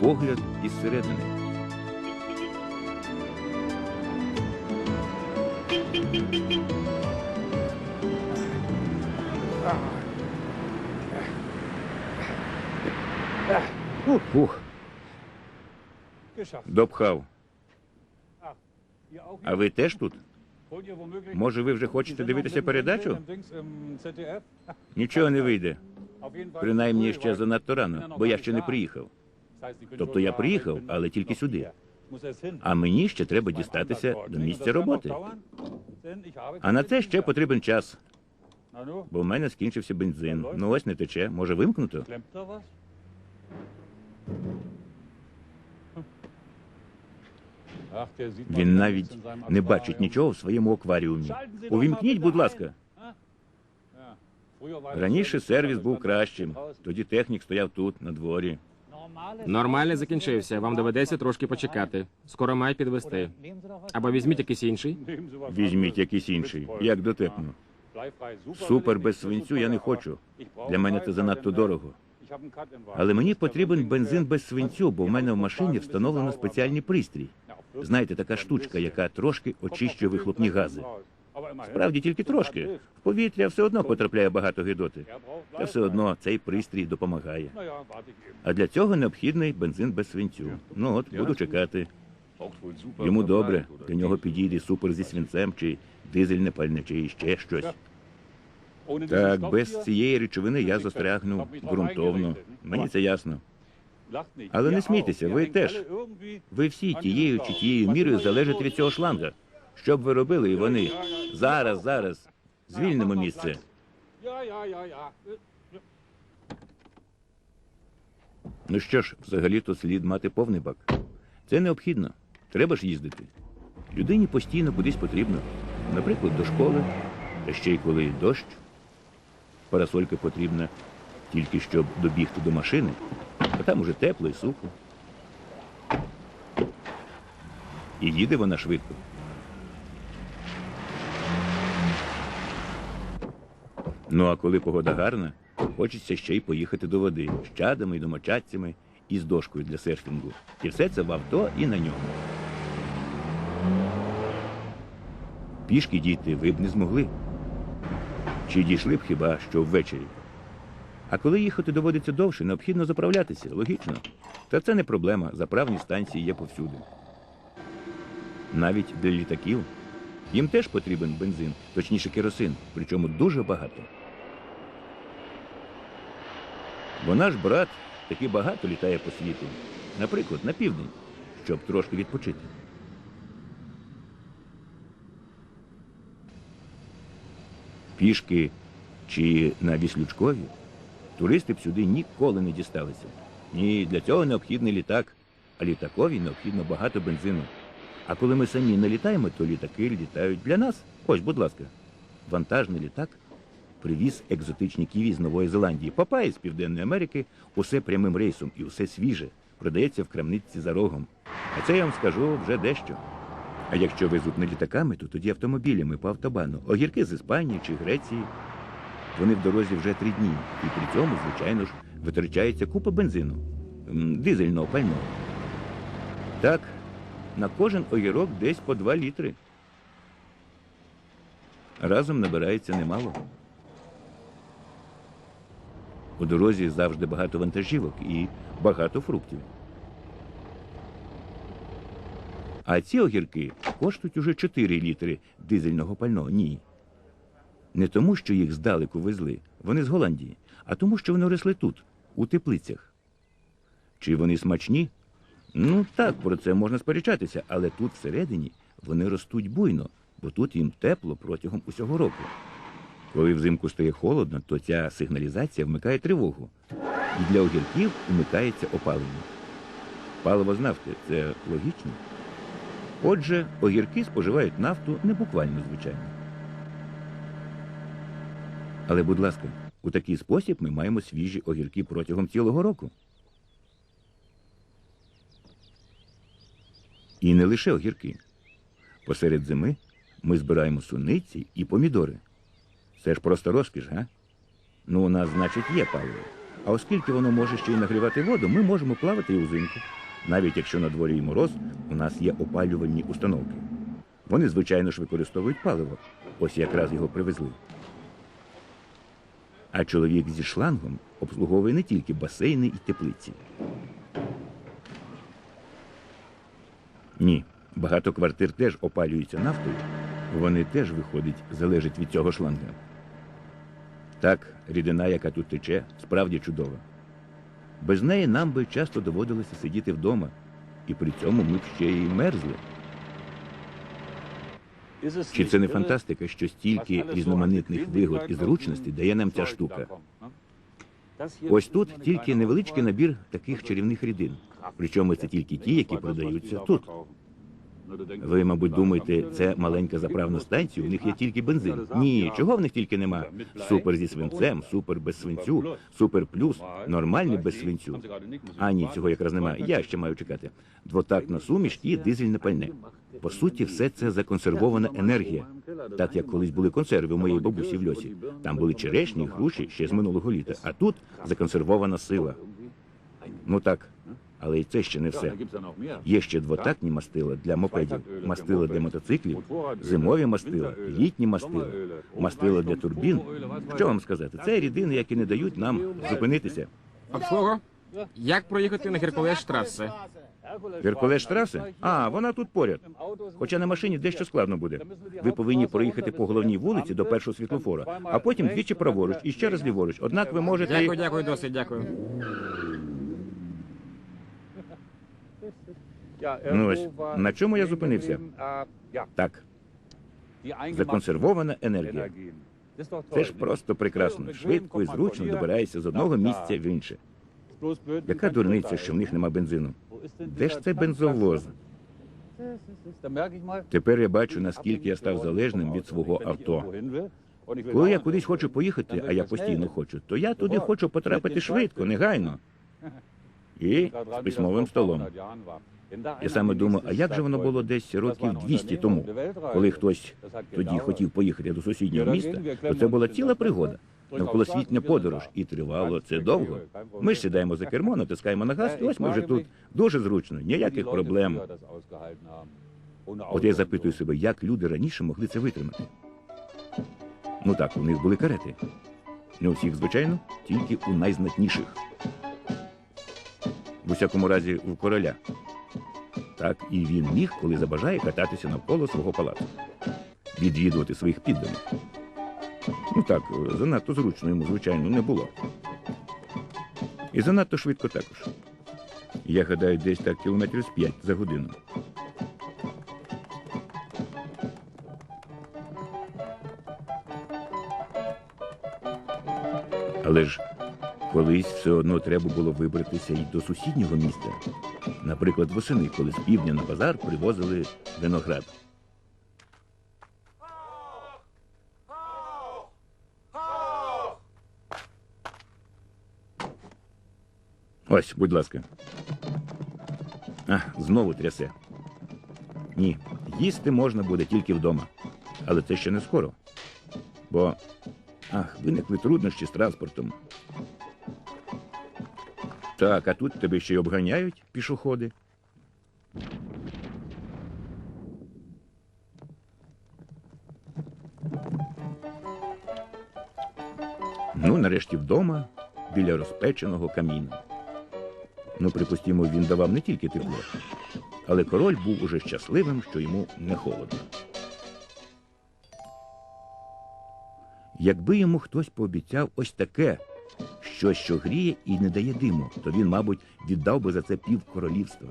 вигляд із середини. Ух, допхав. А ви теж тут? Може, ви вже хочете дивитися передачу? Нічого не вийде. Принаймні ще занадто рано, бо я ще не приїхав. Тобто я приїхав, але тільки сюди. А мені ще треба дістатися до місця роботи. А на це ще потрібен час, бо в мене скінчився бензин. Ну ось не тече. Може вимкнуто? Він навіть не бачить нічого в своєму акваріумі. Увімкніть, будь ласка. Раніше сервіс був кращим. Тоді технік стояв тут, на дворі. Нормальний закінчився. Вам доведеться трошки почекати. Скоро мають підвести. Або візьміть якийсь інший. Візьміть якийсь інший, як дотепно. Супер без свинцю я не хочу. Для мене це занадто дорого. Але мені потрібен бензин без свинцю, бо в мене в машині встановлено спеціальний пристрій. Знаєте, така штучка, яка трошки очищує вихлопні гази. Справді тільки трошки. В повітря все одно потрапляє багато гидоти. Та все одно цей пристрій допомагає. А для цього необхідний бензин без свинцю. Ну от, буду чекати. Йому добре, для нього підійде супер зі свинцем, чи дизельне пальне, чи ще щось. Так, без цієї речовини я застрягну ґрунтовно. Мені це ясно. Але не смійтеся, ви теж. Ви всі тією чи тією мірою залежите від цього шланга. Що б ви робили, і вони? Зараз, зараз. Звільнимо місце. Ну що ж, взагалі-то слід мати повний бак. Це необхідно. Треба ж їздити. Людині постійно кудись потрібно. Наприклад, до школи, та ще й коли дощ. Парасолька потрібна тільки щоб добігти до машини, а там уже тепло і сухо. І їде вона швидко. Ну а коли погода гарна, хочеться ще й поїхати до води з чадами і домочадцями і з дошкою для серфінгу. І все це в авто і на ньому. Пішки дійти ви б не змогли. Чи дійшли б хіба що ввечері? А коли їхати доводиться довше, необхідно заправлятися, логічно. Та це не проблема, заправні станції є повсюди. Навіть для літаків. Їм теж потрібен бензин, точніше керосин, причому дуже багато. Бо наш брат таки багато літає по світу, наприклад, на південь, щоб трошки відпочити. Пішки чи на віслючкові туристи б сюди ніколи не дісталися. Ні, для цього необхідний літак, а літакові необхідно багато бензину. А коли ми самі не літаємо, то літаки літають для нас. Ось, будь ласка, вантажний літак привіз екзотичні ківі з Нової Зеландії. Папаї з Південної Америки, усе прямим рейсом і усе свіже. Продається в крамниці за рогом. А це я вам скажу вже дещо. А якщо везуть не літаками, то тоді автомобілями по автобану. Огірки з Іспанії чи Греції. Вони в дорозі вже три дні, і при цьому, звичайно ж, витрачається купа бензину, дизельного пального. Так, на кожен огірок десь по два літри. Разом набирається немало. У дорозі завжди багато вантажівок і багато фруктів. А ці огірки коштують уже 4 літри дизельного пального. Ні. Не тому, що їх здалеку везли, вони з Голландії, а тому, що вони росли тут, у теплицях. Чи вони смачні? Ну так, про це можна сперечатися, але тут всередині вони ростуть буйно, бо тут їм тепло протягом усього року. Коли взимку стає холодно, то ця сигналізація вмикає тривогу. І для огірків вмикається опалення. Паливо з нафти це логічно. Отже, огірки споживають нафту не буквально, звичайно. Але, будь ласка, у такий спосіб ми маємо свіжі огірки протягом цілого року. І не лише огірки. Посеред зими ми збираємо суниці і помідори. Це ж просто розкіш, га? Ну, у нас, значить, є паливо. А оскільки воно може ще й нагрівати воду, ми можемо плавати і узимку. Навіть якщо на дворі і мороз, у нас є опалювальні установки. Вони, звичайно ж, використовують паливо. Ось якраз його привезли. А чоловік зі шлангом обслуговує не тільки басейни і теплиці. Ні, багато квартир теж опалюються нафтою. Вони теж, виходить, залежать від цього шланга. Так, рідина, яка тут тече, справді чудова. Без неї нам би часто доводилося сидіти вдома, і при цьому ми б ще й мерзли. Чи це не фантастика, що стільки різноманітних вигод і зручностей дає нам ця штука? Ось тут тільки невеличкий набір таких чарівних рідин. Причому це тільки ті, які продаються тут. Ви, мабуть, думаєте, це маленька заправна станція, у них є тільки бензин. Ні, чого в них тільки нема. Супер зі свинцем, супер без свинцю, супер плюс, нормальний без свинцю. А ні, цього якраз немає. Я ще маю чекати. Двотактна суміш і дизельне пальне. По суті, все це законсервована енергія. Так як колись були консерви у моєї бабусі в льосі. Там були черешні, груші ще з минулого літа. А тут законсервована сила. Ну так, але і це ще не все. Є ще двотактні мастила для мопедів, мастила для мотоциклів, зимові мастила, літні мастила, мастила для турбін. Що вам сказати? Це рідини, які не дають нам зупинитися. Обслуга? Як проїхати на Геркулес Штрасе? Геркулес Штрасе? А, вона тут поряд. Хоча на машині дещо складно буде. Ви повинні проїхати по головній вулиці до першого світлофора, а потім двічі праворуч і ще раз ліворуч. Однак ви можете. Дякую, дякую, досить, дякую. Ну ось, на чому я зупинився? Так, законсервована енергія. Це ж просто прекрасно. Швидко і зручно добираєшся з одного місця в інше. Яка дурниця, що в них нема бензину? Де ж це бензовоз? Тепер я бачу, наскільки я став залежним від свого авто. Коли я кудись хочу поїхати, а я постійно хочу, то я туди хочу потрапити швидко, негайно. І з письмовим столом. Я саме думаю, а як же воно було десь років 200 тому, коли хтось тоді хотів поїхати до сусіднього міста, то це була ціла пригода. Навколосвітня подорож, і тривало це довго. Ми ж сідаємо за кермо, натискаємо на газ, і ось ми вже тут. Дуже зручно, ніяких проблем. От я запитую себе, як люди раніше могли це витримати. Ну так, у них були карети. Не у всіх, звичайно, тільки у найзнатніших. В усякому разі, у короля. Так і він міг, коли забажає кататися навколо свого палацу, відвідувати своїх підданих. Ну так, занадто зручно йому, звичайно, не було. І занадто швидко також. Я гадаю, десь так кілометрів з п'ять за годину. Але ж колись все одно треба було вибратися і до сусіднього міста. Наприклад, восени, коли з півдня на базар привозили виноград. Ось, будь ласка. А, знову трясе. Ні, їсти можна буде тільки вдома. Але це ще не скоро. Бо. Ах, виникли труднощі з транспортом. Так, а тут тебе ще й обганяють пішоходи. Ну, нарешті вдома, біля розпеченого каміна. Ну, припустімо, він давав не тільки тепло, але король був уже щасливим, що йому не холодно. Якби йому хтось пообіцяв ось таке, щось, що гріє і не дає диму, то він, мабуть, віддав би за це пів королівства.